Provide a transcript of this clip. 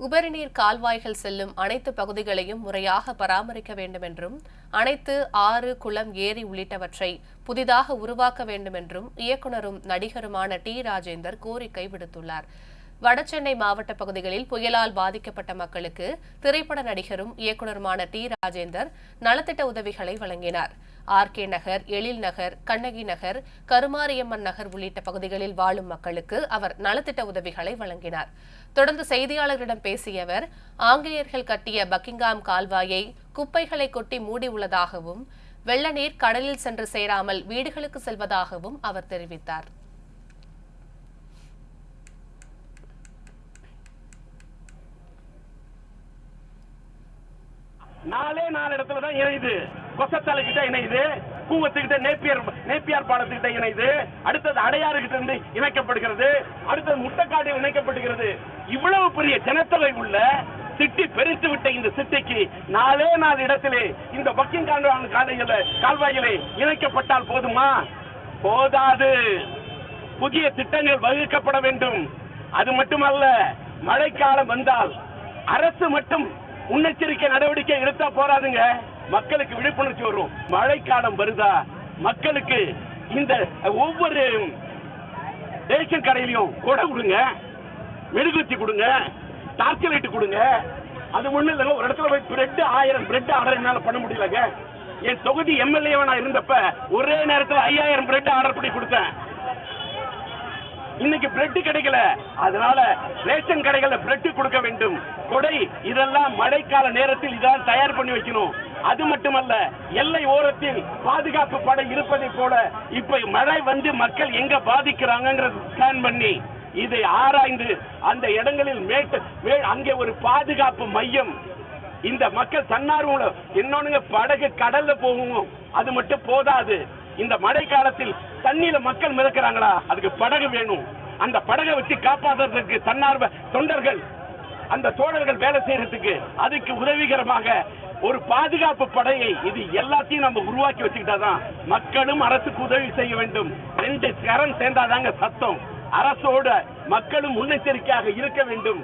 உபரிநீர் கால்வாய்கள் செல்லும் அனைத்து பகுதிகளையும் முறையாக பராமரிக்க வேண்டும் என்றும் அனைத்து ஆறு குளம் ஏரி உள்ளிட்டவற்றை புதிதாக உருவாக்க வேண்டும் என்றும் இயக்குனரும் நடிகருமான டி. ராஜேந்தர் கோரிக்கை விடுத்துள்ளார். வடசென்னை மாவட்ட பகுதிகளில் புயலால் பாதிக்கப்பட்ட மக்களுக்கு திரைப்பட நடிகரும் இயக்குனருமான டி ராஜேந்தர் நலத்திட்ட உதவிகளை வழங்கினார். ஆர் கே நகர் எழில் நகர் கண்ணகி நகர் கருமாரியம்மன் நகர் உள்ளிட்ட பகுதிகளில் வாழும் மக்களுக்கு அவர் நலத்திட்ட உதவிகளை வழங்கினார். தொடர்ந்து செய்தியாளர்களிடம் பேசிய அவர் ஆங்கிலேயர்கள் கட்டிய பக்கிங்காம் கால்வாயை குப்பைகளை கொட்டி மூடியுள்ளதாகவும் வெள்ள நீர் கடலில் சென்று சேராமல் வீடுகளுக்கு செல்வதாகவும் அவர் தெரிவித்தார். நாலே நாலு இடத்துல தான் இணையுது. கொசத்தலை கிட்ட இணையுது. கூவத்துக்கிட்ட நேப்பியர் நேப்பியார் பாலத்துக்கிட்ட இணையுது. அடுத்தது அடையாறு கிட்ட இருந்து இணைக்கப்படுகிறது. அடுத்தது முட்டைக்காடு இணைக்கப்படுகிறது. இவ்வளவு பெரிய ஜனத்தொகை உள்ள சிட்டி பெருத்து விட்ட இந்த சிட்டிக்கு நாலே நாலு இடத்திலே இந்த பக்கிங் கால்வாயில கால்வாயிலே இணைக்கப்பட்டால் போதுமா? போதாது. புதிய திட்டங்கள் வகுக்கப்பட வேண்டும். அது மட்டுமல்ல மழைக்காலம் வந்தால் அரசு மட்டும் முன்னெச்சரிக்கை நடவடிக்கை எடுத்தா போறாதுங்க. மக்களுக்கு விழிப்புணர்ச்சி வரும். மழைக்காலம் வருதா? மக்களுக்கு இந்த ஒவ்வொரு ரேஷன் கடையிலையும் கொடை கொடுங்க. மெழுகுத்தி கொடுங்க. டார்ச் லைட் கொடுங்க. அது ஒண்ணு இல்லைங்க. ஒரு இடத்துல போய் பிரெட் ஆயிரம் பிரெட் ஆர்டர் என்னால பண்ண முடியலங்க. என் தொகுதி எம்எல்ஏ நான் இருந்தப்ப ஒரே நேரத்தில் ஐயாயிரம் பிரெட் ஆர்டர் பண்ணி கொடுத்தேன். இன்னைக்கு பிரெட் கிடைக்கல. அதனால ரேஷன் கடைகள்ல பிரெட் கொடுக்க வேண்டும். கொடை இதெல்லாம் மழைக்கால நேரத்தில் இதெல்லாம் தயார் பண்ணி வைக்கணும். அது மட்டுமல்ல எல்லை ஓரத்தில் பாதுகாப்பு படை இருப்பதை போல இப்ப மழை வந்து மக்கள் எங்க பாதிக்கிறாங்கிறது பிளான் பண்ணி இதை ஆராய்ந்து அந்த இடங்களில் மேட்டு மே- அங்கே ஒரு பாதுகாப்பு மையம். இந்த மக்கள் தன்னார்வல இன்னொன்னுங்க படகு கடல்ல போகும் அது மட்டும் போதாது. இந்த மழை காலத்தில் தண்ணியில மக்கள் மிதக்கிறாங்களா? அதுக்கு படகு வேணும். அந்த படகை வச்சு காப்பாற்றுறதுக்கு தன்னார்வ தொண்டர்கள் அந்த தோழர்கள் வேலை செய்யறதுக்கு அதுக்கு உதவிகரமாக ஒரு பாதுகாப்பு படையை இது எல்லாத்தையும் நம்ம உருவாக்கி வச்சுக்கிட்டாதான் மக்களும் அரசுக்கு உதவி செய்ய வேண்டும். ரெண்டு கரம் சேர்ந்தாதாங்க சத்தம். அரசோட மக்களும் முன்னெச்சரிக்கையாக இருக்க வேண்டும்.